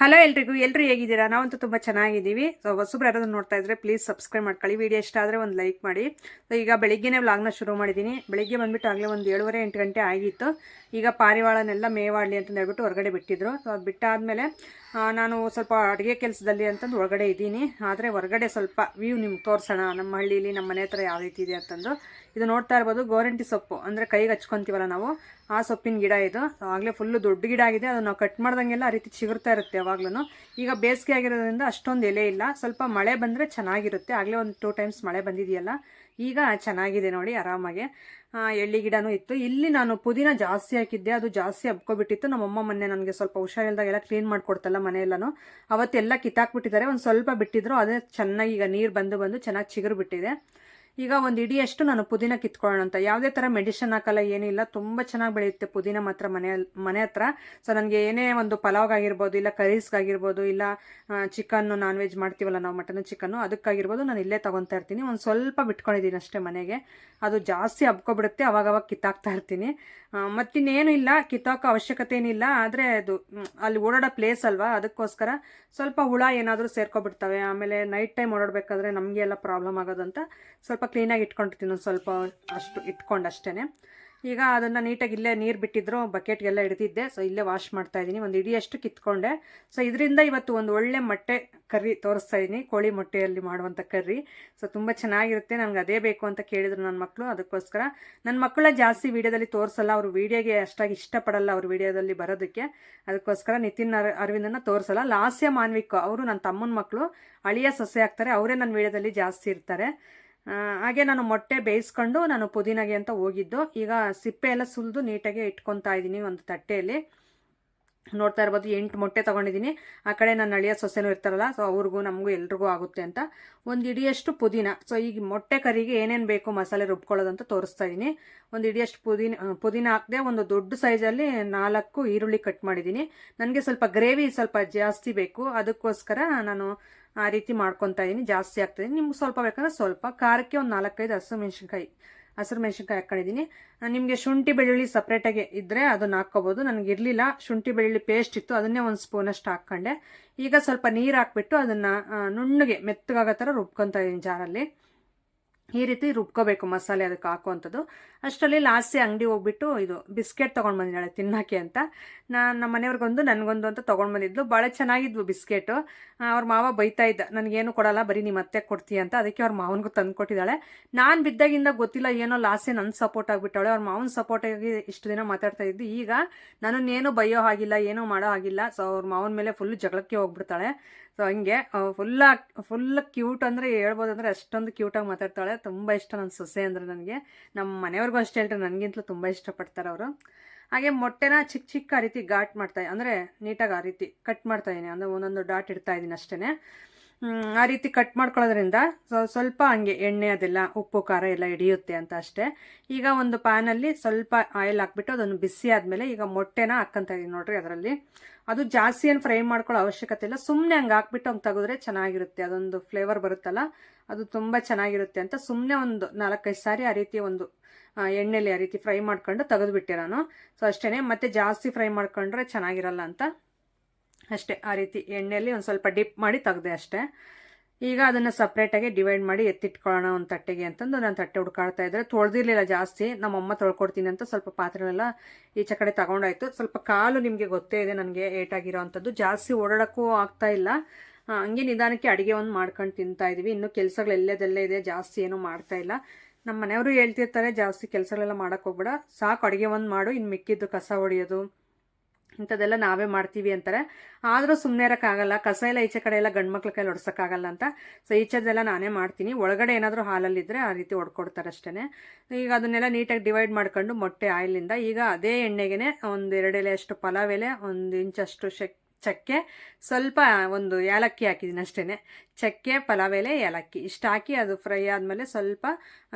Hello ಎಲ್ರಿಗೂ ಎಲ್ಲರೂ ಹೇಗಿದ್ದೀರಾ? ನಾವಂತೂ ತುಂಬ ಚೆನ್ನಾಗಿದ್ದೀವಿ. ಸೊ ಹೊಸಬ್ರು ಯಾರಾದ್ರೂ ನೋಡ್ತಾ ಇದ್ರೆ ಪ್ಲೀಸ್ ಸಬ್ಸ್ಕ್ರೈಬ್ ಮಾಡ್ಕೊಳ್ಳಿ. ವಿಡಿಯೋ ಇಷ್ಟ ಆದರೆ ಒಂದು ಲೈಕ್ ಮಾಡಿ. ಸೊ ಈಗ ಬೆಳಿಗ್ಗೆನೇ ವ್ಲಾಗ್ನ ಶುರು ಮಾಡಿದ್ದೀನಿ ಬೆಳಿಗ್ಗೆ ಬಂದುಬಿಟ್ಟು ಆಗಲೇ ಒಂದು ಏಳುವರೆ ಎಂಟು ಗಂಟೆ ಆಗಿತ್ತು. ಈಗ ಪಾರಿವಾಳನೆಲ್ಲ ಮೇವಾಡಲಿ ಅಂತ ಹೇಳ್ಬಿಟ್ಟು ಹೊರಗಡೆ ಬಿಟ್ಟಿದ್ರು. ಸೊ ಅದು ಬಿಟ್ಟಾದಮೇಲೆ ನಾನು ಸ್ವಲ್ಪ ಅಡುಗೆ ಕೆಲಸದಲ್ಲಿ ಅಂತಂದು ಹೊರಗಡೆ ಇದ್ದೀನಿ. ಆದರೆ ಹೊರಗಡೆ ಸ್ವಲ್ಪ ವ್ಯೂ ನಿಮ್ಗೆ ತೋರಿಸೋಣ. ನಮ್ಮ ಹಳ್ಳಿಲಿ ನಮ್ಮ ಮನೆ ಹತ್ರ ಯಾವ ರೀತಿ ಇದೆ ಅಂತಂದು. ಇದು ನೋಡ್ತಾ ಇರ್ಬೋದು, ಗೋರಂಟಿ ಸೊಪ್ಪು. ಅಂದರೆ ಕೈಗೆ ಹಚ್ಕೊತೀವಲ್ಲ ನಾವು, ಆ ಸೊಪ್ಪಿನ ಗಿಡ ಇದು. ಆಗಲೇ ಫುಲ್ಲು ದೊಡ್ಡ ಗಿಡ ಆಗಿದೆ. ಅದನ್ನು ನಾವು ಕಟ್ ಮಾಡ್ದಂಗೆಲ್ಲ ಆ ರೀತಿ ಚಿಗುರ್ತಾ ಇರುತ್ತೆ ಯಾವಾಗ್ಲೂ ಈಗ ಬೇಸಿಗೆ ಆಗಿರೋದ್ರಿಂದ ಅಷ್ಟೊಂದು ಎಲೆ ಇಲ್ಲ. ಸ್ವಲ್ಪ ಮಳೆ ಬಂದರೆ ಚೆನ್ನಾಗಿರುತ್ತೆ. ಆಗಲೇ ಒಂದು ಟೂ ಟೈಮ್ಸ್ ಮಳೆ ಬಂದಿದೆಯಲ್ಲ. ಈಗ ಚೆನ್ನಾಗಿದೆ ನೋಡಿ ಆರಾಮಾಗಿ. ಎಳ್ಳಿ ಗಿಡನೂ ಇತ್ತು. ಇಲ್ಲಿ ನಾನು ಪುದೀನ ಜಾಸ್ತಿ ಹಾಕಿದ್ದೆ. ಅದು ಜಾಸ್ತಿ ಹಬ್ಕೊಬಿಟ್ಟಿತ್ತು. ನಮ್ಮಮ್ಮ ಮೊನ್ನೆ ನನಗೆ ಸ್ವಲ್ಪ ಹುಷಾರಿಲ್ದಾಗೆಲ್ಲ ಕ್ಲೀನ್ ಮಾಡಿಕೊಡ್ತಲ್ಲ ಮನೆಯೆಲ್ಲನೂ. ಅವತ್ತೆಲ್ಲ ಕಿತ್ತಾಕ್ಬಿಟ್ಟಿದ್ದಾರೆ. ಒಂದು ಸ್ವಲ್ಪ ಬಿಟ್ಟಿದ್ರು. ಅದೇ ಚೆನ್ನಾಗಿ ಈಗ ನೀರು ಬಂದು ಬಂದು ಚೆನ್ನಾಗಿ ಚಿಗುರು ಬಿಟ್ಟಿದೆ. ಈಗ ಒಂದು ಇಡಿಯಷ್ಟು ನಾನು ಪುದೀನ ಕಿತ್ಕೊಳ್ಳೋಣ ಅಂತ. ಯಾವುದೇ ಥರ ಮೆಡಿಷನ್ ಹಾಕಲ್ಲ ಏನಿಲ್ಲ ತುಂಬ ಚೆನ್ನಾಗಿ ಬೆಳೆಯುತ್ತೆ ಪುದೀನ ಮಾತ್ರ ಮನೆ ಮನೆ ಹತ್ರ. ಸೊ ನನಗೆ ಏನೇ ಒಂದು ಪಲಾವ್ಗಾಗಿರ್ಬೋದು ಇಲ್ಲ ಕರೀಸ್ಗಾಗಿರ್ಬೋದು ಇಲ್ಲ ಚಿಕನ್ನು ನಾನ್ ವೆಜ್ ಮಾಡ್ತೀವಲ್ಲ ನಾವು ಮಟನ್ ಚಿಕನ್ನು ಅದಕ್ಕಾಗಿರ್ಬೋದು ನಾನು ಇಲ್ಲೇ ತೊಗೊತಾ ಇರ್ತೀನಿ. ಒಂದು ಸ್ವಲ್ಪ ಬಿಟ್ಕೊಂಡಿದ್ದೀನಿ ಅಷ್ಟೇ ಮನೆಗೆ. ಅದು ಜಾಸ್ತಿ ಹಬ್ಕೊಬಿಡುತ್ತೆ, ಅವಾಗವಾಗ ಕಿತ್ತಾಕ್ತಾ ಇರ್ತೀನಿ. ಮತ್ತಿನ್ನೇನು ಇಲ್ಲ, ಕಿತ್ತಾಕೋ ಅವಶ್ಯಕತೆ ಏನಿಲ್ಲ. ಆದರೆ ಅದು ಅಲ್ಲಿ ಓಡಾಡೋ ಪ್ಲೇಸ್ ಅಲ್ವಾ, ಅದಕ್ಕೋಸ್ಕರ ಸ್ವಲ್ಪ ಹುಳ ಏನಾದರೂ ಸೇರ್ಕೊಬಿಡ್ತವೆ. ಆಮೇಲೆ ನೈಟ್ ಟೈಮ್ ಓಡಾಡಬೇಕಾದ್ರೆ ನಮಗೆ ಎಲ್ಲ ಪ್ರಾಬ್ಲಮ್ ಆಗೋದಂತ ಸ್ವಲ್ಪ ಕ್ಲೀನಾಗಿ ಇಟ್ಕೊಂಡಿರ್ತೀನಿ, ಒಂದು ಸ್ವಲ್ಪ ಅಷ್ಟು ಇಟ್ಕೊಂಡು ಅಷ್ಟೇ ಈಗ ಅದನ್ನು ನೀಟಾಗಿ ಇಲ್ಲೇ ನೀರು ಬಿಟ್ಟಿದ್ರು ಬಕೆಟ್ಗೆಲ್ಲ ಹಿಡಿದಿದ್ದೆ. ಸೊ ಇಲ್ಲೇ ವಾಶ್ ಮಾಡ್ತಾ ಇದ್ದೀನಿ ಒಂದು ಇಡಿಯಷ್ಟು ಕಿತ್ಕೊಂಡೆ. ಸೊ ಇದರಿಂದ ಇವತ್ತು ಒಂದು ಒಳ್ಳೆ ಮೊಟ್ಟೆ ಕರ್ರಿ ತೋರಿಸ್ತಾ ಇದ್ದೀನಿ ಕೋಳಿ ಮೊಟ್ಟೆಯಲ್ಲಿ ಮಾಡುವಂಥ ಕರ್ರಿ. ಸೊ ತುಂಬ ಚೆನ್ನಾಗಿರುತ್ತೆ. ನನಗೆ ಅದೇ ಬೇಕು ಅಂತ ಕೇಳಿದ್ರು ನನ್ನ ಮಕ್ಕಳು ಅದಕ್ಕೋಸ್ಕರ ನನ್ನ ಮಕ್ಕಳ ಜಾಸ್ತಿ ವೀಡಿಯೋದಲ್ಲಿ ತೋರಿಸಲ್ಲ. ಅವರು ವೀಡಿಯೋಗೆ ಅಷ್ಟಾಗಿ ಇಷ್ಟಪಡಲ್ಲ ಅವ್ರ ವೀಡಿಯೋದಲ್ಲಿ ಬರೋದಕ್ಕೆ. ಅದಕ್ಕೋಸ್ಕರ ನಿತಿನ್ ಅರ್, ಅರವಿಂದನ್ನು ತೋರಿಸಲ್ಲ. ಲಾಸ್ಯ ಮಾನ್ವಿಕ್, ಅವರು ನನ್ನ ತಮ್ಮನ ಮಕ್ಕಳು ಅಳಿಯ ಸೊಸೆ ಆಗ್ತಾರೆ. ಅವರೇ ನನ್ನ ವೀಡಿಯೋದಲ್ಲಿ ಜಾಸ್ತಿ ಇರ್ತಾರೆ. ಹಾಗೆ ನಾನು ಮೊಟ್ಟೆ ಬೇಯಿಸ್ಕೊಂಡು ನಾನು ಪುದೀನಾಗೆ ಅಂತ ಹೋಗಿದ್ದು. ಈಗ ಸಿಪ್ಪೆ ಎಲ್ಲ ಸುಲಿದು ನೀಟಾಗಿ ಇಟ್ಕೊತಾ ಇದ್ದೀನಿ ಒಂದು ತಟ್ಟೆಯಲ್ಲಿ. ನೋಡ್ತಾ ಇರ್ಬೋದು, ಎಂಟು ಮೊಟ್ಟೆ ತೊಗೊಂಡಿದ್ದೀನಿ. ಆ ಕಡೆ ನನ್ನ ಅಳಿಯ ಸೊಸೆನೂ ಇರ್ತಾರಲ್ಲ ಸೊ ಅವ್ರಿಗೂ ನಮಗೂ ಎಲ್ರಿಗೂ ಆಗುತ್ತೆ ಅಂತ. ಒಂದು ಇಡಿಯಷ್ಟು ಪುದೀನ. ಸೊ ಈಗ ಮೊಟ್ಟೆ ಕರಿಗೆ ಏನೇನು ಬೇಕು ಮಸಾಲೆ ರುಬ್ಕೊಳ್ಳೋದಂತ ತೋರಿಸ್ತಾ ಇದ್ದೀನಿ ಒಂದು ಇಡಿಯಷ್ಟು ಪುದೀನ ಪುದೀನ ಹಾಕಿದೆ ಒಂದು ದೊಡ್ಡ ಸೈಜಲ್ಲಿ ನಾಲ್ಕು ಈರುಳ್ಳಿ ಕಟ್ ಮಾಡಿದ್ದೀನಿ ನನಗೆ ಸ್ವಲ್ಪ ಗ್ರೇವಿ ಸ್ವಲ್ಪ ಜಾಸ್ತಿ ಬೇಕು. ಅದಕ್ಕೋಸ್ಕರ ನಾನು ಆ ರೀತಿ ಮಾಡ್ಕೊತಾ ಇದ್ದೀನಿ ಜಾಸ್ತಿ ಆಗ್ತಾಯಿದ್ದೀನಿ ನಿಮ್ಗೆ ಸ್ವಲ್ಪ ಬೇಕಂದ್ರೆ ಸ್ವಲ್ಪ. ಖಾರಕ್ಕೆ ಒಂದು ನಾಲ್ಕೈದು ಹಸಿರು ಮೆಣಸಿನ್ಕಾಯಿ. ಹಸಿರು ಮೆಣಸಿನ್ಕಾಯಿ ಹಾಕೊಂಡಿದ್ದೀನಿ. ನಿಮಗೆ ಶುಂಠಿ ಬೆಳ್ಳುಳ್ಳಿ ಸಪ್ರೇಟಾಗಿ ಇದ್ದರೆ ಅದನ್ನು ಹಾಕ್ಕೋಬೋದು. ನನಗೆ ಇರಲಿಲ್ಲ. ಶುಂಠಿ ಬೆಳ್ಳುಳ್ಳಿ ಪೇಸ್ಟ್ ಇತ್ತು. ಅದನ್ನೇ ಒಂದು ಸ್ಪೂನಷ್ಟು ಹಾಕ್ಕೊಂಡೆ. ಈಗ ಸ್ವಲ್ಪ ನೀರು ಹಾಕ್ಬಿಟ್ಟು ಅದನ್ನು ನುಣ್ಣಗೆ ಮೆತ್ತಗಾಗೋ ಥರ ರುಬ್ಕೊತಾ ಇದ್ದೀನಿ ಜಾರಲ್ಲಿ. ಈ ರೀತಿ ರುಬ್ಕೋಬೇಕು ಮಸಾಲೆ ಅದಕ್ಕೆ ಹಾಕುವಂಥದ್ದು. ಅಷ್ಟರಲ್ಲಿ ಲಾಸ್ಟಿ ಅಂಗಡಿ ಹೋಗ್ಬಿಟ್ಟು ಇದು ಬಿಸ್ಕೆಟ್ ತೊಗೊಂಡು ಬಂದಿದ್ದಾಳೆ ತಿನ್ನೋಕ್ಕೆ ಅಂತ. ನಾನು ನಮ್ಮ ಮನೆಯವ್ರಿಗೊಂದು, ನನಗೊಂದು ಅಂತ ತೊಗೊಂಡು ಬಂದಿದ್ಲು. ಭಾಳ ಚೆನ್ನಾಗಿದ್ವು ಬಿಸ್ಕೆಟು. ಅವ್ರ ಮಾವ ಬೈತಾ ಇದ್ದ, ನನಗೇನು ಕೊಡಲ್ಲ, ಬರೀ ನಿಮ್ಮ ಅತ್ತೆ ಕೊಡ್ತೀಯ ಅಂತ. ಅದಕ್ಕೆ ಅವ್ರ ಮಾವನಿಗೂ ತಂದು ಕೊಟ್ಟಿದ್ದಾಳೆ. ನಾನು ಬಿದ್ದಾಗಿಂದ ಗೊತ್ತಿಲ್ಲ, ಏನೋ ಲಾಸ್ಟೇ ನನ್ನ ಸಪೋರ್ಟ್ ಆಗಿಬಿಟ್ಟವಳೆ. ಅವ್ರ ಮಾವನ ಸಪೋರ್ಟ್ ಆಗಿ ಇಷ್ಟು ದಿನ ಮಾತಾಡ್ತಾ ಇದ್ದು. ಈಗ ನನ್ನನ್ನೇನು ಬೈಯೋ ಹಾಗಿಲ್ಲ, ಏನೂ ಮಾಡೋ ಹಾಗಿಲ್ಲ. ಸೊ ಅವ್ರ ಮಾವನ ಮೇಲೆ ಫುಲ್ ಜಗಳಕ್ಕೆ ಹೋಗ್ಬಿಡ್ತಾಳೆ. ಸೊ ಹಂಗೆ ಫುಲ್ಲ ಫುಲ್ ಕ್ಯೂಟ್ ಅಂದರೆ ಹೇಳ್ಬೋದು ಅಂದರೆ ಅಷ್ಟೊಂದು ಕ್ಯೂಟಾಗಿ ಮಾತಾಡ್ತಾಳೆ. ತುಂಬ ಇಷ್ಟ ನನ್ನ ಸೊಸೆ ಅಂದರೆ ನನಗೆ. ನಮ್ಮ ಮನೆಯವ್ರಿಗೂ ಅಷ್ಟೇ ಹೇಳ್ತಾರೆ, ನನಗಿಂತಲೂ ತುಂಬ ಇಷ್ಟಪಡ್ತಾರೆ ಅವರು. ಹಾಗೆ ಮೊಟ್ಟೆನ ಚಿಕ್ಕ ಚಿಕ್ಕ ರೀತಿ ಘಾಟ್ ಮಾಡ್ತಾ, ಅಂದರೆ ನೀಟಾಗಿ ಆ ರೀತಿ ಕಟ್ ಮಾಡ್ತಾ ಇದ್ದೀನಿ ಅಂದರೆ ಒಂದೊಂದು ಡಾಟ್ ಇಡ್ತಾ ಇದ್ದೀನಿ ಅಷ್ಟೇ ಆ ರೀತಿ ಕಟ್ ಮಾಡ್ಕೊಳ್ಳೋದ್ರಿಂದ ಸ್ವಲ್ಪ ಹಂಗೆ ಎಣ್ಣೆ ಅದೆಲ್ಲ, ಉಪ್ಪು, ಖಾರ ಎಲ್ಲ ಹಿಡಿಯುತ್ತೆ ಅಂತ ಅಷ್ಟೇ. ಈಗ ಒಂದು ಪ್ಯಾನಲ್ಲಿ ಸ್ವಲ್ಪ ಆಯಿಲ್ ಹಾಕ್ಬಿಟ್ಟು ಅದನ್ನು ಬಿಸಿ ಆದಮೇಲೆ ಈಗ ಮೊಟ್ಟೆನ ಹಾಕ್ಕಂತ ಇದೀನಿ ನೋಡ್ರಿ ಅದರಲ್ಲಿ. ಅದು ಜಾಸ್ತಿ ಏನು ಫ್ರೈ ಮಾಡ್ಕೊಳ್ಳೋ ಅವಶ್ಯಕತೆ ಇಲ್ಲ. ಸುಮ್ಮನೆ ಹಂಗೆ ಹಾಕ್ಬಿಟ್ಟು ಹಂಗೆ ತೆಗೆದ್ರೆ ಚೆನ್ನಾಗಿರುತ್ತೆ. ಅದೊಂದು ಫ್ಲೇವರ್ ಬರುತ್ತಲ್ಲ, ಅದು ತುಂಬ ಚೆನ್ನಾಗಿರುತ್ತೆ ಅಂತ ಸುಮ್ಮನೆ ಒಂದು ನಾಲ್ಕೈದು ಸಾರಿ ಆ ರೀತಿ ಒಂದು ಎಣ್ಣೆಲಿ ಆ ರೀತಿ ಫ್ರೈ ಮಾಡ್ಕೊಂಡು ತೆಗೆದುಬಿಟ್ಟೆ ನಾನು. ಸೊ ಅಷ್ಟೇ ಮತ್ತೆ ಜಾಸ್ತಿ ಫ್ರೈ ಮಾಡ್ಕೊಂಡ್ರೆ ಚೆನ್ನಾಗಿರಲ್ಲ ಅಂತ ಅಷ್ಟೇ, ಆ ರೀತಿ ಎಣ್ಣೆಯಲ್ಲಿ ಒಂದು ಸ್ವಲ್ಪ ಡಿಪ್ ಮಾಡಿ ತೆಗ್ದೆ ಅಷ್ಟೇ. ಈಗ ಅದನ್ನು ಸಪ್ರೇಟಾಗಿ ಡಿವೈಡ್ ಮಾಡಿ ಎತ್ತಿಟ್ಕೊಳ್ಳೋಣ ಒಂದು ತಟ್ಟೆಗೆ ಅಂತಂದು ನಾನು ತಟ್ಟೆ ಹುಡ್ಕಾಡ್ತಾ ಇದ್ದರೆ ತೊಳೆದಿರಲಿಲ್ಲ ಜಾಸ್ತಿ, ನಮ್ಮಮ್ಮ ತೊಳ್ಕೊಡ್ತೀನಿ ಅಂತ ಸ್ವಲ್ಪ ಪಾತ್ರೆಗಳೆಲ್ಲ ಈಚೆ ಕಡೆ ತಗೊಂಡಾಯ್ತು. ಸ್ವಲ್ಪ ಕಾಲು ನಿಮಗೆ ಗೊತ್ತೇ ಇದೆ, ನನಗೆ ಏಟಾಗಿರೋ ಅಂಥದ್ದು. ಜಾಸ್ತಿ ಓಡಾಡೋಕ್ಕೂ ಆಗ್ತಾ ಇಲ್ಲ. ಹಂಗೆ ನಿಧಾನಕ್ಕೆ ಅಡುಗೆ ಒಂದು ಮಾಡ್ಕೊಂಡು ತಿಂತಾ ಇದ್ದೀವಿ ಇನ್ನೂ ಕೆಲಸಗಳು ಇದೆ, ಜಾಸ್ತಿ ಏನೂ ಮಾಡ್ತಾ ಇಲ್ಲ. ನಮ್ಮ ಮನೆಯವರು ಹೇಳ್ತಿರ್ತಾರೆ, ಜಾಸ್ತಿ ಕೆಲಸಗಳೆಲ್ಲ ಮಾಡೋಕ್ಕೋಗ್ಬೇಡ ಸಾಕು, ಅಡುಗೆ ಒಂದು ಮಾಡು. ಇನ್ನು ಮಿಕ್ಕಿದ್ದು ಕಸ ಹೊಡೆಯೋದು. ಇಂಥದ್ದೆಲ್ಲ ನಾವೇ ಮಾಡ್ತೀವಿ ಅಂತಾರೆ. ಆದರೂ ಸುಮ್ಮನೆ ಇರೋಕ್ಕಾಗಲ್ಲ, ಕಸ ಎಲ್ಲ ಈಚೆ ಕಡೆ ಎಲ್ಲ ಗಂಡು ಮಕ್ಳ ಕೈಲಿ ಹೊಡ್ಸೋಕ್ಕಾಗಲ್ಲ ಅಂತ. ಸೊ ಈಚೆದೆಲ್ಲ ನಾನೇ ಮಾಡ್ತೀನಿ. ಒಳಗಡೆ ಏನಾದರೂ ಹಾಲಲ್ಲಿದ್ದರೆ ಆ ರೀತಿ ಹೊಡ್ಕೊಡ್ತಾರೆ ಅಷ್ಟೇ ಈಗ ಅದನ್ನೆಲ್ಲ ನೀಟಾಗಿ ಡಿವೈಡ್ ಮಾಡ್ಕೊಂಡು ಮೊಟ್ಟೆ ಆಯಿಲಿಂದ ಈಗ ಅದೇ ಎಣ್ಣೆಗೆ ಒಂದು ಎರಡೆಲೆ ಅಷ್ಟು ಪಲಾವ್ ಎಲೆ, ಒಂದು ಇಂಚಷ್ಟು ಶಕ್ ಚಕ್ಕೆ, ಸ್ವಲ್ಪ ಒಂದು ಏಲಕ್ಕಿ ಹಾಕಿದ್ದೀನಿ ಅಷ್ಟೇ ಚಕ್ಕೆ, ಪಲಾವ್ ಎಲೆ, ಏಲಕ್ಕಿ. ಇಷ್ಟು ಹಾಕಿ ಅದು ಫ್ರೈ ಆದಮೇಲೆ ಸ್ವಲ್ಪ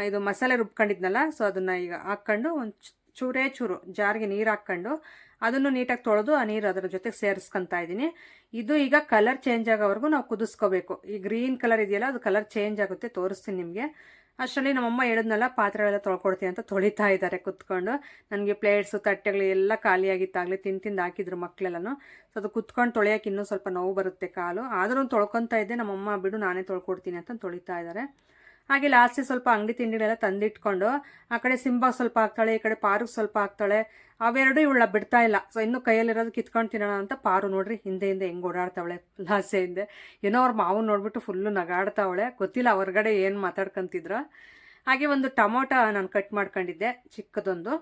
ಇದು ಮಸಾಲೆ ರುಬ್ಕೊಂಡಿದ್ನಲ್ಲ ಸೊ ಅದನ್ನು ಈಗ ಹಾಕ್ಕೊಂಡು ಒಂದು ಚೂರೇ ಚೂರು ಜಾರಿಗೆ ನೀರು ಹಾಕ್ಕೊಂಡು ಅದನ್ನು ನೀಟಾಗಿ ತೊಳೆದು ಆ ನೀರು ಅದರ ಜೊತೆಗೆ ಸೇರಿಸ್ಕೊತಾ ಇದ್ದೀನಿ. ಇದು ಈಗ ಕಲರ್ ಚೇಂಜ್ ಆಗೋವರೆಗೂ ನಾವು ಕುದಿಸ್ಕೋಬೇಕು. ಈ ಗ್ರೀನ್ ಕಲರ್ ಇದೆಯಲ್ಲ, ಅದು ಕಲರ್ ಚೇಂಜ್ ಆಗುತ್ತೆ, ತೋರಿಸ್ತೀನಿ ನಿಮಗೆ. ಅಷ್ಟರಲ್ಲಿ ನಮ್ಮಮ್ಮ ಹೇಳಿದ್ನಲ್ಲ ಪಾತ್ರೆಗಳೆಲ್ಲ ತೊಳ್ಕೊಡ್ತೀನಿ ಅಂತ ತೊಳಿತಾ ಇದ್ದಾರೆ ಕುತ್ಕೊಂಡು. ನನಗೆ ಪ್ಲೇಟ್ಸು ತಟ್ಟೆಗಳು ಎಲ್ಲ ಖಾಲಿಯಾಗಿತ್ತಾಗಲಿ, ತಿಂದು ತಿಂದು ಹಾಕಿದ್ರು ಮಕ್ಕಳೆಲ್ಲನೂ ಸೊ ಅದು ಕುತ್ಕೊಂಡು ತೊಳೆಯೋಕೆ ಇನ್ನೂ ಸ್ವಲ್ಪ ನೋವು ಬರುತ್ತೆ ಕಾಲು. ಆದರೂ ತೊಳ್ಕೊತಾ ಇದ್ದೆ, ನಮ್ಮಮ್ಮ ಬಿಡು, ನಾನೇ ತೊಳ್ಕೊಡ್ತೀನಿ ಅಂತ ತೊಳಿತಾ ಇದ್ದಾರೆ. ಹಾಗೆ ಲಾಸ್ಟಿಗೆ ಸ್ವಲ್ಪ ಅಂಗಡಿ ತಿಂಡಿಗಳೆಲ್ಲ ತಂದಿಟ್ಕೊಂಡು, ಆ ಕಡೆ ಸಿಂಬಾ ಸ್ವಲ್ಪ ಹಾಕ್ತಾಳೆ, ಈ ಕಡೆ ಪಾರುಗೆ ಸ್ವಲ್ಪ ಹಾಕ್ತಾಳೆ, ಅವೆರಡು ಇವಳ ಬಿಡ್ತಾ ಇಲ್ಲ. ಸೊ ಇನ್ನು ಕೈಯಲ್ಲಿರೋದು ಕಿತ್ಕೊಂಡು ತಿನ್ನೋಣ ಅಂತ ಪಾರು ನೋಡ್ರಿ ಹಿಂದೆ ಹಿಂದೆ ಹೆಂಗೆ ಓಡಾಡ್ತಾವಳೆ ಲಾಸೆ ಹಿಂದೆ ಏನೋ ಅವ್ರ ಮಾವು ನೋಡ್ಬಿಟ್ಟು ಫುಲ್ಲು ನಗಾಡ್ತಾವಳೆ. ಗೊತ್ತಿಲ್ಲ ಹೊರಗಡೆ ಏನು ಮಾತಾಡ್ಕೊಂತಿದ್ರು. ಹಾಗೆ ಒಂದು ಟೊಮೊಟೊ ನಾನು ಕಟ್ ಮಾಡ್ಕೊಂಡಿದ್ದೆ, ಚಿಕ್ಕದೊಂದು.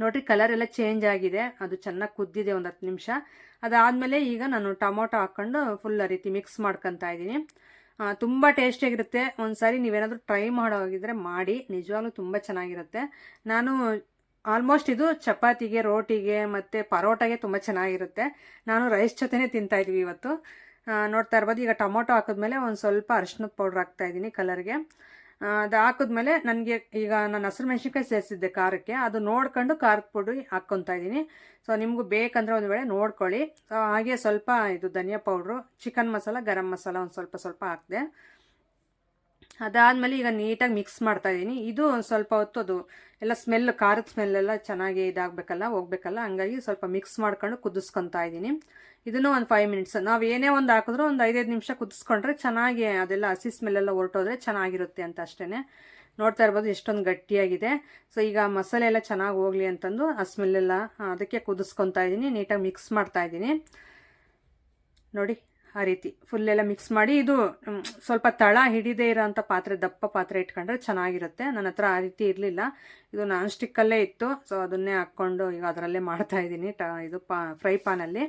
ನೋಡ್ರಿ ಕಲರ್ ಎಲ್ಲ ಚೇಂಜ್ ಆಗಿದೆ. ಅದು ಚೆನ್ನಾಗಿ ಕುದ್ದಿದೆ ಒಂದು ಹತ್ತು ನಿಮಿಷ. ಅದಾದಮೇಲೆ ಈಗ ನಾನು ಟೊಮೊಟೊ ಹಾಕ್ಕೊಂಡು ಫುಲ್ ರೀತಿ ಮಿಕ್ಸ್ ಮಾಡ್ಕೊತಾ ಇದ್ದೀನಿ. ತುಂಬ ಟೇಸ್ಟಿಯಾಗಿರುತ್ತೆ ಒಂದು ಸಾರಿ ನೀವೇನಾದರೂ ಟ್ರೈ ಮಾಡೋಗಿದ್ರೆ ಮಾಡಿ. ನಿಜವಾಗ್ಲೂ ತುಂಬ ಚೆನ್ನಾಗಿರುತ್ತೆ. ನಾನು ಆಲ್ಮೋಸ್ಟ್ ಇದು ಚಪಾತಿಗೆ, ರೋಟಿಗೆ ಮತ್ತು ಪರೋಟಾಗೆ ತುಂಬ ಚೆನ್ನಾಗಿರುತ್ತೆ. ನಾನು ರೈಸ್ ಜೊತೆನೇ ತಿಂತಾಯಿದ್ವಿ ಇವತ್ತು. ನೋಡ್ತಾ ಇರ್ಬೋದು. ಈಗ ಟೊಮೊಟೊ ಹಾಕಿದ್ಮೇಲೆ ಒಂದು ಸ್ವಲ್ಪ ಅರಿಶಿನದ ಪೌಡ್ರ್ ಹಾಕ್ತಾಯಿದ್ದೀನಿ ಕಲರ್ಗೆ ಅದು ಹಾಕಿದ್ಮೇಲೆ ನನಗೆ ಈಗ ನಾನು ಹಸಿರು ಮೆಣಸಿನ್ಕಾಯಿ ಸೇರಿಸಿದ್ದೆ ಖಾರಕ್ಕೆ, ಅದು ನೋಡ್ಕೊಂಡು ಖಾರದ ಪುಡಿ ಹಾಕ್ಕೊತಾ ಇದ್ದೀನಿ. ಸೊ ನಿಮಗೂ ಬೇಕಂದ್ರೆ ಒಂದು ವೇಳೆ ನೋಡ್ಕೊಳ್ಳಿ. ಸೊ ಹಾಗೆ ಸ್ವಲ್ಪ ಇದು ಧನಿಯಾ ಪೌಡ್ರು, ಚಿಕನ್ ಮಸಾಲ, ಗರಂ ಮಸಾಲ ಒಂದು ಸ್ವಲ್ಪ ಸ್ವಲ್ಪ ಹಾಕಿದೆ. ಅದಾದಮೇಲೆ ಈಗ ನೀಟಾಗಿ ಮಿಕ್ಸ್ ಮಾಡ್ತಾ ಇದ್ದೀನಿ. ಇದು ಒಂದು ಸ್ವಲ್ಪ ಹೊತ್ತು ಅದು ಎಲ್ಲ ಸ್ಮೆಲ್ ಖಾರದ ಸ್ಮೆಲ್ಲೆಲ್ಲ ಚೆನ್ನಾಗಿ ಇದಾಗಬೇಕಲ್ಲ, ಹೋಗ್ಬೇಕಲ್ಲ, ಹಂಗಾಗಿ ಸ್ವಲ್ಪ ಮಿಕ್ಸ್ ಮಾಡ್ಕೊಂಡು ಕುದಿಸ್ಕೊತಾ ಇದ್ದೀನಿ. ಇದನ್ನು ಒಂದು ಫೈವ್ ಮಿನಿಟ್ಸ್ ನಾವು ಏನೇ ಒಂದು ಹಾಕಿದ್ರೂ ಒಂದು ಐದೈದು ನಿಮಿಷ ಕುದಿಸ್ಕೊಂಡ್ರೆ ಚೆನ್ನಾಗಿ ಅದೆಲ್ಲ ಹಸಿ ಸ್ಮೆಲ್ಲೆಲ್ಲ ಹೊರಟೋದ್ರೆ ಚೆನ್ನಾಗಿರುತ್ತೆ ಅಂತ ಅಷ್ಟೇ ನೋಡ್ತಾ ಇರ್ಬೋದು ಎಷ್ಟೊಂದು ಗಟ್ಟಿಯಾಗಿದೆ. ಸೊ ಈಗ ಮಸಾಲೆ ಎಲ್ಲ ಚೆನ್ನಾಗಿ ಹೋಗಲಿ ಅಂತಂದು ಆ ಸ್ಮೆಲ್ಲೆಲ್ಲ ಅದಕ್ಕೆ ಕುದಿಸ್ಕೊತಾ ಇದ್ದೀನಿ, ನೀಟಾಗಿ ಮಿಕ್ಸ್ ಮಾಡ್ತಾ ಇದ್ದೀನಿ. ನೋಡಿ ಆ ರೀತಿ ಫುಲ್ಲೆಲ್ಲ ಮಿಕ್ಸ್ ಮಾಡಿ ಇದು ಸ್ವಲ್ಪ ತಳ ಹಿಡಿದೇ ಇರೋಂಥ ಪಾತ್ರೆ, ದಪ್ಪ ಪಾತ್ರೆ ಇಟ್ಕೊಂಡ್ರೆ ಚೆನ್ನಾಗಿರುತ್ತೆ. ನನ್ನ ಹತ್ರ ಆ ರೀತಿ ಇರಲಿಲ್ಲ. ಇದು ನಾನ್ ಸ್ಟಿಕ್ಕಲ್ಲೇ ಇತ್ತು. ಸೊ ಅದನ್ನೇ ಹಾಕ್ಕೊಂಡು ಈಗ ಅದರಲ್ಲೇ ಮಾಡ್ತಾ ಇದ್ದೀನಿ. ಇದು ಪಾ ಫ್ರೈ ಪಾನಲ್ಲಿ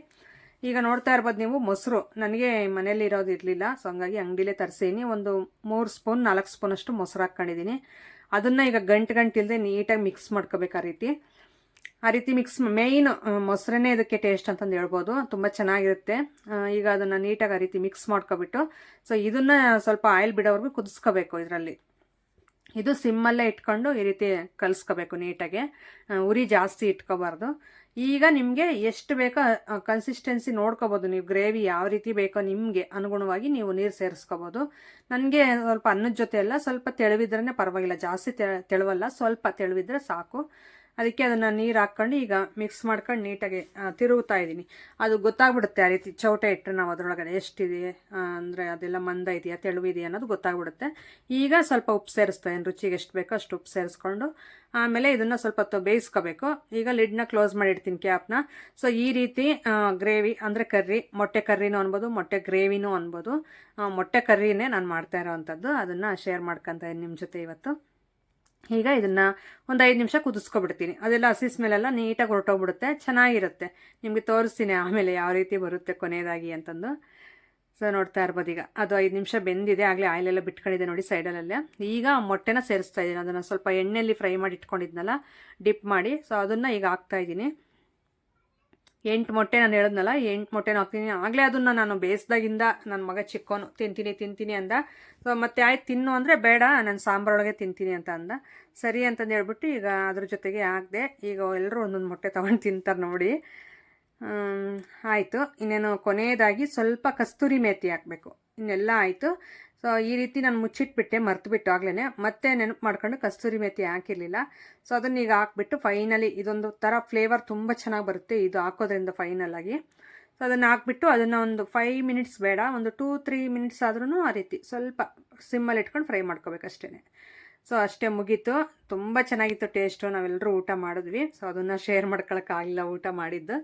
ಈಗ ನೋಡ್ತಾ ಇರ್ಬೋದು ನೀವು, ಮೊಸರು. ನನಗೆ ಮನೇಲಿ ಇರೋದು ಇರಲಿಲ್ಲ. ಸೊ ಹಂಗಾಗಿ ಅಂಗಡಿಲೇ ತರಿಸೀನಿ. ಒಂದು ಮೂರು ಸ್ಪೂನ್ ನಾಲ್ಕು ಸ್ಪೂನಷ್ಟು ಮೊಸರು ಹಾಕ್ಕೊಂಡಿದ್ದೀನಿ. ಅದನ್ನು ಈಗ ಗಂಟು ಗಂಟು ಇಲ್ಲದೆ ನೀಟಾಗಿ ಮಿಕ್ಸ್ ಮಾಡ್ಕೋಬೇಕು ಆ ರೀತಿ. ಆ ರೀತಿ ಮಿಕ್ಸ್ ಮೇಯ್ನ್ ಮೊಸರನ್ನೇ ಇದಕ್ಕೆ ಟೇಸ್ಟ್ ಅಂತಂದು ಹೇಳ್ಬೋದು. ತುಂಬ ಚೆನ್ನಾಗಿರುತ್ತೆ. ಈಗ ಅದನ್ನು ನೀಟಾಗಿ ಆ ರೀತಿ ಮಿಕ್ಸ್ ಮಾಡ್ಕೊಬಿಟ್ಟು ಸೊ ಇದನ್ನು ಸ್ವಲ್ಪ ಆಯಿಲ್ ಬಿಡೋವರೆಗೂ ಕುದಿಸ್ಕೋಬೇಕು ಇದರಲ್ಲಿ. ಇದು ಸಿಮ್ಮಲ್ಲೇ ಇಟ್ಕೊಂಡು ಈ ರೀತಿ ಕಲಿಸ್ಕೋಬೇಕು ನೀಟಾಗೆ. ಉರಿ ಜಾಸ್ತಿ ಇಟ್ಕೋಬಾರ್ದು. ಈಗ ನಿಮಗೆ ಎಷ್ಟು ಬೇಕೋ ಕನ್ಸಿಸ್ಟೆನ್ಸಿ ನೋಡ್ಕೋಬೋದು. ನೀವು ಗ್ರೇವಿ ಯಾವ ರೀತಿ ಬೇಕೋ ನಿಮಗೆ ಅನುಗುಣವಾಗಿ ನೀವು ನೀರು ಸೇರಿಸ್ಕೋಬೋದು. ನನಗೆ ಸ್ವಲ್ಪ ಅನ್ನದ ಜೊತೆ ಎಲ್ಲ ಸ್ವಲ್ಪ ತೆಳುವಿದ್ರೇ ಪರವಾಗಿಲ್ಲ. ಜಾಸ್ತಿ ತೆಳುವಲ್ಲ, ಸ್ವಲ್ಪ ತೆಳುವಿದ್ರೆ ಸಾಕು. ಅದಕ್ಕೆ ಅದನ್ನು ನೀರು ಹಾಕ್ಕೊಂಡು ಈಗ ಮಿಕ್ಸ್ ಮಾಡ್ಕೊಂಡು ನೀಟಾಗಿ ತಿರುಗುತ್ತಾ ಇದ್ದೀನಿ. ಅದು ಗೊತ್ತಾಗ್ಬಿಡುತ್ತೆ ಆ ರೀತಿ ಚೌಟ ಇಟ್ಟರೆ ನಾವು ಅದರೊಳಗಡೆ ಎಷ್ಟಿದೆ ಅಂದರೆ ಅದೆಲ್ಲ ಮಂದ ಇದೆಯಾ, ತೆಳುವಿದೆಯಾ ಅನ್ನೋದು ಗೊತ್ತಾಗ್ಬಿಡುತ್ತೆ. ಈಗ ಸ್ವಲ್ಪ ಉಪ್ಪು ಸೇರಿಸ್ತಾ ರುಚಿಗೆ ಎಷ್ಟು ಬೇಕೋ ಅಷ್ಟು ಉಪ್ಪು ಸೇರಿಸ್ಕೊಂಡು. ಆಮೇಲೆ ಇದನ್ನು ಸ್ವಲ್ಪ ಹೊತ್ತು ಬೇಯಿಸ್ಕೋಬೇಕು. ಈಗ ಲಿಡ್ನ ಕ್ಲೋಸ್ ಮಾಡಿಡ್ತೀನಿ ಕ್ಯಾಪ್ನ ಸೊ ಈ ರೀತಿ ಗ್ರೇವಿ ಅಂದರೆ ಕರ್ರಿ ಮೊಟ್ಟೆ ಕರ್ರಿನೂ ಅನ್ಬೋದು, ಮೊಟ್ಟೆ ಗ್ರೇವಿನೂ ಅನ್ಬೋದು. ಮೊಟ್ಟೆ ಕರ್ರಿನೇ ನಾನು ಮಾಡ್ತಾ ಇರೋವಂಥದ್ದು ಅದನ್ನು ಶೇರ್ ಮಾಡ್ಕೊತಾ ನಿಮ್ಮ ಜೊತೆ ಇವತ್ತು. ಈಗ ಇದನ್ನು ಒಂದು ಐದು ನಿಮಿಷ ಕುದಿಸ್ಕೊಬಿಡ್ತೀನಿ. ಅದೆಲ್ಲ ಹಸಿ ಸ್ಮೆಲೆಲ್ಲ ನೀಟಾಗಿ ಹೊರಟೋಗ್ಬಿಡುತ್ತೆ. ಚೆನ್ನಾಗಿರುತ್ತೆ. ನಿಮಗೆ ತೋರಿಸ್ತೀನಿ ಆಮೇಲೆ ಯಾವ ರೀತಿ ಬರುತ್ತೆ ಕೊನೆಯದಾಗಿ ಅಂತಂದು. ಸೊ ನೋಡ್ತಾ ಇರ್ಬೋದು ಈಗ. ಅದು ಐದು ನಿಮಿಷ ಬೆಂದಿದೆ. ಆಗಲೇ ಆಯಿಲೆಲ್ಲ ಬಿಟ್ಕೊಂಡಿದೆ ನೋಡಿ ಸೈಡಲ್ಲೇ ಈಗ ಮೊಟ್ಟೆನ ಸೇರಿಸ್ತಾ ಇದ್ದೀನಿ. ಅದನ್ನು ಸ್ವಲ್ಪ ಎಣ್ಣೆಯಲ್ಲಿ ಫ್ರೈ ಮಾಡಿ ಇಟ್ಕೊಂಡಿದ್ನಲ್ಲ, ಡಿಪ್ ಮಾಡಿ. ಸೊ ಅದನ್ನು ಈಗ ಹಾಕ್ತಾ ಇದ್ದೀನಿ. ಎಂಟು ಮೊಟ್ಟೆ ನಾನು ಹೇಳಿದ್ನಲ್ಲ, ಎಂಟು ಮೊಟ್ಟೆನ ಹಾಕ್ತೀನಿ. ಆಗಲೇ ಅದನ್ನು ನಾನು ಬೇಯಿಸ್ದಾಗಿಂದ ನನ್ನ ಮಗ ಚಿಕ್ಕವನು ತಿಂತೀನಿ ತಿಂತೀನಿ ಅಂದ. ಸೊ ಮತ್ತೆ ಆಯ್ತು ತಿನ್ನು ಅಂದರೆ ಬೇಡ, ನಾನು ಸಾಂಬಾರೊಳಗೆ ತಿಂತೀನಿ ಅಂತ ಅಂದ. ಸರಿ ಅಂತಂದು ಹೇಳ್ಬಿಟ್ಟು ಈಗ ಅದ್ರ ಜೊತೆಗೆ ಹಾಕಿದೆ ಈಗ ಎಲ್ಲರೂ ಒಂದೊಂದು ಮೊಟ್ಟೆ ತೊಗೊಂಡು ತಿಂತಾರೆ ನೋಡಿ. ಆಯಿತು. ಇನ್ನೇನು ಕೊನೆಯದಾಗಿ ಸ್ವಲ್ಪ ಕಸ್ತೂರಿ ಮೇಥಿ ಹಾಕಬೇಕು. ಇನ್ನೆಲ್ಲ ಆಯಿತು. ಸೊ ಈ ರೀತಿ ನಾನು ಮುಚ್ಚಿಟ್ಬಿಟ್ಟೆ, ಮರ್ತುಬಿಟ್ಟು ಆಗ್ಲೇ ಮತ್ತೆ ನೆನಪು ಮಾಡ್ಕೊಂಡು ಕಸ್ತೂರಿ ಮೇಥಿ ಹಾಕಿರಲಿಲ್ಲ. ಸೊ ಅದನ್ನ ಈಗ ಹಾಕ್ಬಿಟ್ಟು ಫೈನಲಿ ಇದೊಂದು ಥರ ಫ್ಲೇವರ್ ತುಂಬ ಚೆನ್ನಾಗಿ ಬರುತ್ತೆ ಇದು ಹಾಕೋದ್ರಿಂದ ಫೈನಲ್ ಆಗಿ. ಸೊ ಅದನ್ನು ಹಾಕ್ಬಿಟ್ಟು ಅದನ್ನು ಒಂದು ಫೈವ್ ಮಿನಿಟ್ಸ್ ಬೇಡ, ಒಂದು ಟೂ ತ್ರೀ ಮಿನಿಟ್ಸ್ ಆದ್ರೂ ಆ ರೀತಿ ಸ್ವಲ್ಪ ಸಿಮ್ಮಲ್ಲಿ ಇಟ್ಕೊಂಡು ಫ್ರೈ ಮಾಡ್ಕೋಬೇಕಷ್ಟೇ ಸೊ ಅಷ್ಟೇ ಮುಗೀತು. ತುಂಬ ಚೆನ್ನಾಗಿತ್ತು ಟೇಸ್ಟು ನಾವೆಲ್ಲರೂ ಊಟ ಮಾಡಿದ್ವಿ. ಸೊ ಅದನ್ನು ಶೇರ್ ಮಾಡ್ಕೊಳಕ್ಕಾಗಿಲ್ಲ ಊಟ ಮಾಡಿದ್ದು.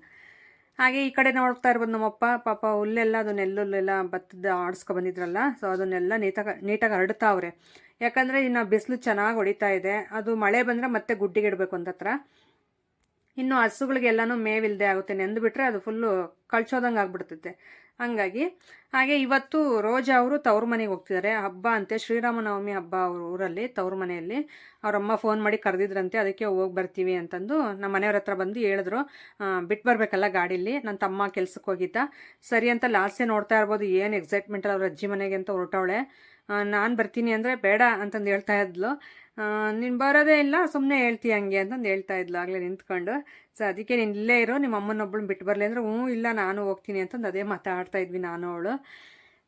ಹಾಗೆ ಈ ಕಡೆ ನೋಡ್ತಾ ಇರ್ಬೋದು ನಮ್ಮಪ್ಪ, ಪಾಪ ಹುಲ್ಲೆಲ್ಲ ಅದು ನೆಲ್ಲುಲ್ಲೆಲ್ಲ ಭತ್ತದ ಆಡಿಸ್ಕೊ ಬಂದಿದ್ರಲ್ಲ ಸೊ ಅದನ್ನೆಲ್ಲ ನೀಟಾಗಿ ನೀಟಾಗಿ ಹರಡ್ತಾವ್ರೆ ಯಾಕಂದರೆ ಇನ್ನು ಬಿಸಿಲು ಚೆನ್ನಾಗಿ ಹೊಡಿತಾ ಇದೆ. ಅದು ಮಳೆ ಬಂದರೆ ಮತ್ತೆ ಗುಡ್ಡಿಗೆ ಇಡಬೇಕು ಅಂತ ಹತ್ರ ಇನ್ನು ಹಸುಗಳಿಗೆಲ್ಲನೂ ಮೇವಿಲ್ಲದೆ ಆಗುತ್ತೆ. ನೆಂದುಬಿಟ್ರೆ ಅದು ಫುಲ್ಲು ಕಳ್ಚೋದಂಗೆ ಆಗ್ಬಿಡ್ತೈತೆ. ಹಂಗಾಗಿ, ಹಾಗೆ ಇವತ್ತು ರೋಜಾ ಅವರು ತವ್ರ ಮನೆಗೆ ಹೋಗ್ತಿದ್ದಾರೆ ಹಬ್ಬ ಅಂತೆ, ಶ್ರೀರಾಮನವಮಿ ಹಬ್ಬ ಅವ್ರ ಊರಲ್ಲಿ, ತವ್ರ ಮನೆಯಲ್ಲಿ. ಅವರಮ್ಮ ಫೋನ್ ಮಾಡಿ ಕರೆದಿದ್ರಂತೆ, ಅದಕ್ಕೆ ಹೋಗಿ ಬರ್ತೀವಿ ಅಂತಂದು ನಮ್ಮ ಮನೆಯವ್ರ ಹತ್ರ ಬಂದು ಹೇಳಿದ್ರು. ಬಿಟ್ಟು ಬರಬೇಕಲ್ಲ ಗಾಡೀಲಿ ನನ್ನ ತಮ್ಮ ಕೆಲ್ಸಕ್ಕೆ ಹೋಗಿದ್ದ. ಸರಿ ಅಂತ ಲಾಸ್ಟೇ ನೋಡ್ತಾ ಇರ್ಬೋದು, ಏನು ಎಕ್ಸೈಟ್ಮೆಂಟ್ ಅವ್ರ ಅಜ್ಜಿ ಮನೆಗೆ ಅಂತ ಹೊರಟವಳೆ. ನಾನು ಬರ್ತೀನಿ ಅಂದರೆ ಬೇಡ ಅಂತಂದು ಹೇಳ್ತಾ ಇದ್ಲು. ನೀನು ಬರೋದೇ ಇಲ್ಲ ಸುಮ್ಮನೆ ಹೇಳ್ತೀಯ ಹಂಗೆ ಅಂತಂದು ಹೇಳ್ತಾ ಇದ್ಲು. ಆಗಲೇ ನಿಂತ್ಕೊಂಡು. ಸೊ ಅದಕ್ಕೆ ನೀನು ಇಲ್ಲೇ ಇರೋ ನಿಮ್ಮ ಅಮ್ಮನೊಬ್ಬಳನ್ನ ಬಿಟ್ಟು ಬರಲಿ ಅಂದರೆ ಹ್ಞೂ ಇಲ್ಲ, ನಾನು ಹೋಗ್ತೀನಿ ಅಂತಂದು ಅದೇ ಮಾತಾಡ್ತಾ ಇದ್ವಿ ನಾನು ಅವಳು.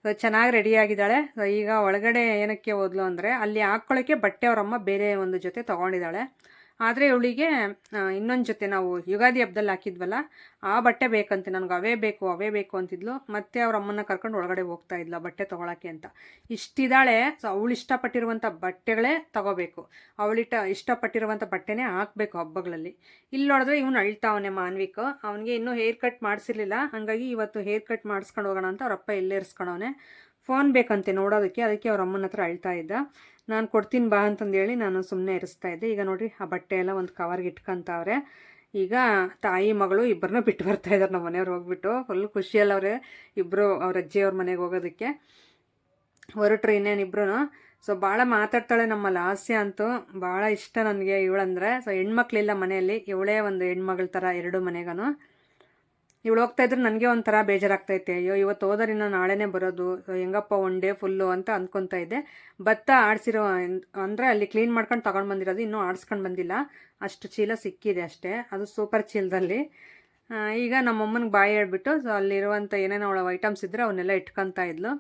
ಸೊ ಚೆನ್ನಾಗಿ ರೆಡಿ ಆಗಿದ್ದಾಳೆ. ಸೊ ಈಗ ಒಳಗಡೆ ಏನಕ್ಕೆ ಹೋದ್ಲು ಅಂದರೆ, ಅಲ್ಲಿ ಹಾಕ್ಕೊಳ್ಳೋಕ್ಕೆ ಬಟ್ಟೆ ಅವರಮ್ಮ ಬೇರೆ ಒಂದು ಜೊತೆ ತೊಗೊಂಡಿದ್ದಾಳೆ. ಆದರೆ ಇವಳಿಗೆ ಇನ್ನೊಂದು ಜೊತೆ ನಾವು ಯುಗಾದಿ ಹಬ್ಬದಲ್ಲಿ ಹಾಕಿದ್ವಲ್ಲ, ಆ ಬಟ್ಟೆ ಬೇಕಂತೆ, ನನಗೆ ಅವೇ ಬೇಕು ಅವೇ ಬೇಕು ಅಂತಿದ್ಲು. ಮತ್ತೆ ಅವ್ರ ಅಮ್ಮನ ಕರ್ಕೊಂಡು ಒಳಗಡೆ ಹೋಗ್ತಾ ಇದ್ಲು ಬಟ್ಟೆ ತೊಗೊಳಕ್ಕೆ ಅಂತ. ಇಷ್ಟಿದ್ದಾಳೆ ಸೊ, ಅವಳು ಇಷ್ಟಪಟ್ಟಿರುವಂಥ ಬಟ್ಟೆಗಳೇ ತಗೋಬೇಕು. ಅವಳಿಟ ಇಷ್ಟಪಟ್ಟಿರುವಂಥ ಬಟ್ಟೆನೇ ಹಾಕಬೇಕು ಹಬ್ಬಗಳಲ್ಲಿ. ಇಲ್ಲಿ ನೋಡಿದ್ರೆ ಇವನು ಅಳ್ತಾವನೆ ಮಾನ್ವಿಕ್. ಅವನಿಗೆ ಇನ್ನೂ ಹೇರ್ ಕಟ್ ಮಾಡಿಸಿರ್ಲಿಲ್ಲ. ಹಾಗಾಗಿ ಇವತ್ತು ಹೇರ್ ಕಟ್ ಮಾಡಿಸ್ಕೊಂಡು ಹೋಗೋಣ ಅಂತ ಅವರಪ್ಪ ಇಲ್ಲೇರಿಸ್ಕೊಂಡವನೆ ಫೋನ್ ಬೇಕಂತೆ ನೋಡೋದಕ್ಕೆ, ಅದಕ್ಕೆ ಅವ್ರ ಅಮ್ಮನ ಹತ್ರ ಅಳ್ತಾ ಇದ್ದ. ನಾನು ಕೊಡ್ತೀನಿ ಬಾ ಅಂತಂದೇಳಿ ನಾನು ಸುಮ್ಮನೆ ಇರಿಸ್ತಾ ಇದ್ದೆ. ಈಗ ನೋಡಿರಿ, ಆ ಬಟ್ಟೆ ಎಲ್ಲ ಒಂದು ಕವರ್ಗೆ ಇಟ್ಕೊಂತವ್ರೆ. ಈಗ ತಾಯಿ, ಮಗಳು ಇಬ್ಬರನ್ನೂ ಬಿಟ್ಟು ಬರ್ತಾ ಇದ್ದಾರೆ ನಮ್ಮ ಮನೆಯವ್ರು ಹೋಗ್ಬಿಟ್ಟು. ಫುಲ್ ಖುಷಿಯಲ್ಲವ್ರೆ ಇಬ್ಬರು ಅವ್ರ ಅಜ್ಜಿಯವ್ರ ಮನೆಗೆ ಹೋಗೋದಕ್ಕೆ. ಹೊರಟ್ರು ಇನ್ನೇನಿಬ್ರು ಸೊ ಭಾಳ ಮಾತಾಡ್ತಾಳೆ ನಮ್ಮ ಲಾಸ್ಯ ಅಂತೂ. ಭಾಳ ಇಷ್ಟ ನನಗೆ ಇವಳಂದ್ರೆ. ಸೊ ಹೆಣ್ಮಕ್ಳಿಲ್ಲ ಮನೆಯಲ್ಲಿ, ಇವಳೇ ಒಂದು ಹೆಣ್ಮಗಳ ಥರ ಎರಡು ಮನೆಗೂ ಇವಳು ಹೋಗ್ತಾ ಇದ್ರೆ ನನಗೆ ಒಂಥರ ಬೇಜಾರಾಗ್ತೈತೆ. ಅಯ್ಯೋ, ಇವತ್ತು ಹೋದರಿನ ನಾಳೆನೇ ಬರೋದು ಹೆಂಗಪ್ಪ ಒನ್ ಡೇ ಫುಲ್ಲು ಅಂತ ಅಂದ್ಕೊತಾ ಇದ್ದೆ. ಭತ್ತ ಆಡಿಸಿರೋ ಅಂದರೆ ಅಲ್ಲಿ ಕ್ಲೀನ್ ಮಾಡ್ಕೊಂಡು ತಗೊಂಡು ಬಂದಿರೋದು, ಇನ್ನೂ ಆಡಿಸ್ಕೊಂಡು ಬಂದಿಲ್ಲ. ಅಷ್ಟು ಚೀಲ ಸಿಕ್ಕಿದೆ ಅಷ್ಟೇ, ಅದು ಸೂಪರ್ ಚೀಲದಲ್ಲಿ. ಈಗ ನಮ್ಮಮ್ಮನಿಗೆ ಬಾಯಿ ಹೇಳ್ಬಿಟ್ಟು ಸೊ ಅಲ್ಲಿರುವಂಥ ಏನೇನೋ ಅವಳ ಐಟಮ್ಸ್ ಇದ್ದರೆ ಅವನ್ನೆಲ್ಲ ಇಟ್ಕೊತಾ ಇದ್ಲು.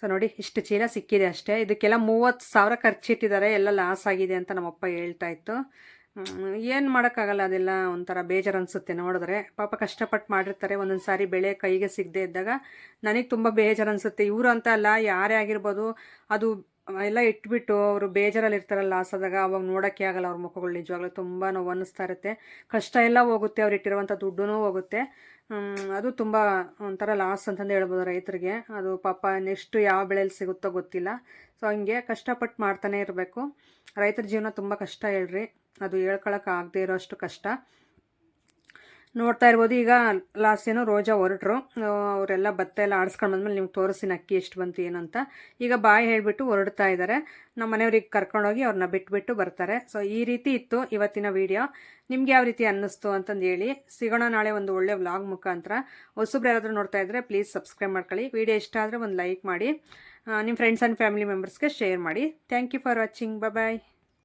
ಸೊ ನೋಡಿ, ಇಷ್ಟು ಚೀಲ ಸಿಕ್ಕಿದೆ ಅಷ್ಟೇ. ಇದಕ್ಕೆಲ್ಲ ಮೂವತ್ತು ಸಾವಿರ ಖರ್ಚಿಟ್ಟಿದ್ದಾರೆ ಎಲ್ಲ ಲಾಸ್ ಆಗಿದೆ ಅಂತ ನಮ್ಮಪ್ಪ ಹೇಳ್ತಾ ಇತ್ತು. ಏನು ಮಾಡೋಕ್ಕಾಗಲ್ಲ, ಅದೆಲ್ಲ ಒಂಥರ ಬೇಜಾರು ಅನಿಸುತ್ತೆ ನೋಡಿದ್ರೆ. ಪಾಪ ಕಷ್ಟಪಟ್ಟು ಮಾಡಿರ್ತಾರೆ, ಒಂದೊಂದು ಸಾರಿ ಬೆಳೆ ಕೈಗೆ ಸಿಗದೆ ಇದ್ದಾಗ ನನಗೆ ತುಂಬ ಬೇಜಾರು ಅನಿಸುತ್ತೆ ಇವರು ಅಂತ ಅಲ್ಲ, ಯಾರೇ ಆಗಿರ್ಬೋದು, ಅದು ಎಲ್ಲ ಇಟ್ಬಿಟ್ಟು ಅವರು ಬೇಜಾರಲ್ಲಿ ಇರ್ತಾರಲ್ಲ ಲಾಸ್ ಆದಾಗ, ಅವಾಗ ನೋಡೋಕ್ಕೆ ಆಗಲ್ಲ ಅವ್ರ ಮುಖಗಳು ನಿಜವಾಗ್ಲೂ ತುಂಬ ನೋವು ಅನ್ನಿಸ್ತಾ ಇರುತ್ತೆ. ಕಷ್ಟ ಎಲ್ಲ ಹೋಗುತ್ತೆ, ಅವ್ರು ಇಟ್ಟಿರುವಂಥ ದುಡ್ಡು ಹೋಗುತ್ತೆ. ಅದು ತುಂಬ ಒಂಥರ ಲಾಸ್ ಅಂತಂದು ಹೇಳ್ಬೋದು ರೈತರಿಗೆ. ಅದು ಪಾಪ ನೆಕ್ಸ್ಟ್ ಯಾವ ಬೆಳೆಯಲ್ಲಿ ಸಿಗುತ್ತೋ ಗೊತ್ತಿಲ್ಲ. ಸೊ ಹಂಗೆ ಕಷ್ಟಪಟ್ಟು ಮಾಡ್ತಾನೆ ಇರಬೇಕು. ರೈತರ ಜೀವನ ತುಂಬ ಕಷ್ಟ ಹೇಳ್ರಿ. ಅದು ಹೇಳ್ಕೊಳಕ್ಕೆ ಆಗದೆ ಇರೋಷ್ಟು ಕಷ್ಟ. ನೋಡ್ತಾ ಇರ್ಬೋದು, ಈಗ ಲಾಸ್ಟ್ ಏನೋ ರೋಜಾ ಹೊರಟ್ರು. ಅವರೆಲ್ಲ ಭತ್ತ ಎಲ್ಲ ಆಡಿಸ್ಕೊಂಡು ಬಂದ್ಮೇಲೆ ನಿಮ್ಗೆ ತೋರಿಸ್ತೀನಿ ಅಕ್ಕಿ ಎಷ್ಟು ಬಂತು ಏನಂತ ಈಗ ಬಾಯಿ ಹೇಳಿಬಿಟ್ಟು ಹೊರಡ್ತಾ ಇದ್ದಾರೆ ನಮ್ಮ ಮನೆಯವ್ರಿಗೆ ಕರ್ಕೊಂಡೋಗಿ ಅವ್ರನ್ನ ಬಿಟ್ಬಿಟ್ಟು ಬರ್ತಾರೆ. ಸೊ ಈ ರೀತಿ ಇತ್ತು ಇವತ್ತಿನ ವಿಡಿಯೋ ನಿಮ್ಗೆ ಯಾವ ರೀತಿ ಅನ್ನಿಸ್ತು ಅಂತಂದು ಹೇಳಿ ಸಿಗೋಣ ನಾಳೆ ಒಂದು ಒಳ್ಳೆ ವ್ಲಾಗ್ ಮುಖಾಂತರ. ಹೊಸಬ್ರು ಯಾರಾದರೂ ನೋಡ್ತಾ ಇದ್ದರೆ ಪ್ಲೀಸ್ ಸಬ್ಸ್ಕ್ರೈಬ್ ಮಾಡ್ಕೊಳ್ಳಿ. ವಿಡಿಯೋ ಇಷ್ಟ ಆದರೆ ಒಂದು ಲೈಕ್ ಮಾಡಿ. ನಿಮ್ಮ ಫ್ರೆಂಡ್ಸ್ ಆ್ಯಂಡ್ ಫ್ಯಾಮಿಲಿ ಮೆಂಬರ್ಸ್ಗೆ ಶೇರ್ ಮಾಡಿ. Thank you for watching bye